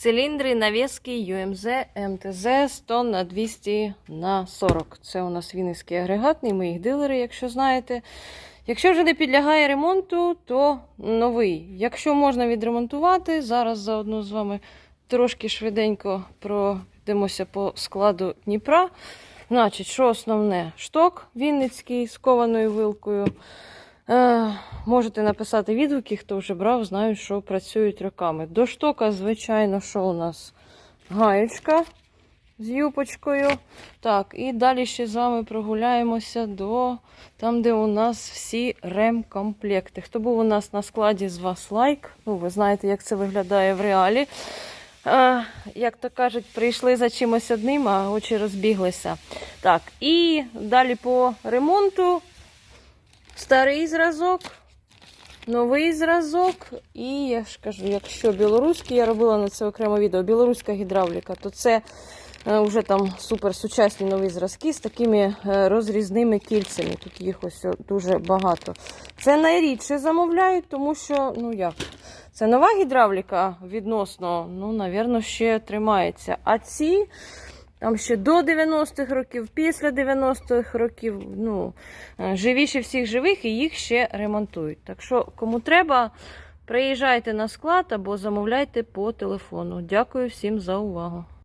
Циліндри, навіски UMZ МТЗ 100 на 200 на 40. Це у нас Вінницький агрегатний, ми їх дилери, якщо знаєте. Якщо вже не підлягає ремонту, то новий. Якщо можна відремонтувати, зараз заодно з вами трошки швиденько пройдемося по складу Дніпра. Значить, що основне? Шток Вінницький з кованою вилкою. Е, можете написати відгуки, хто вже брав, знають, що працюють роками. До штока, звичайно, що у нас гаєчка з юпочкою. Так, і далі ще з вами прогуляємося до там, де у нас всі ремкомплекти. Хто був у нас на складі з вас лайк? Ну, ви знаєте, як це виглядає в реалі. Е, як то кажуть, прийшли за чимось одним, а очі розбіглися. Так, і далі по ремонту. Старий зразок, новий зразок. І я ж кажу, якщо білоруський, я робила на це окремо відео, білоруська гідравліка, то це е, вже там супер сучасні нові зразки з такими е, розрізними кільцями. Тут їх ось дуже багато. Це найрідше замовляють, тому що, ну як, це нова гідравліка відносно, ну, навірно, ще тримається. А ці. Там ще до 90-х років, після 90-х років, ну, е, живіші всіх живих, і їх ще ремонтують. Так що, кому треба, приїжджайте на склад або замовляйте по телефону. Дякую всім за увагу.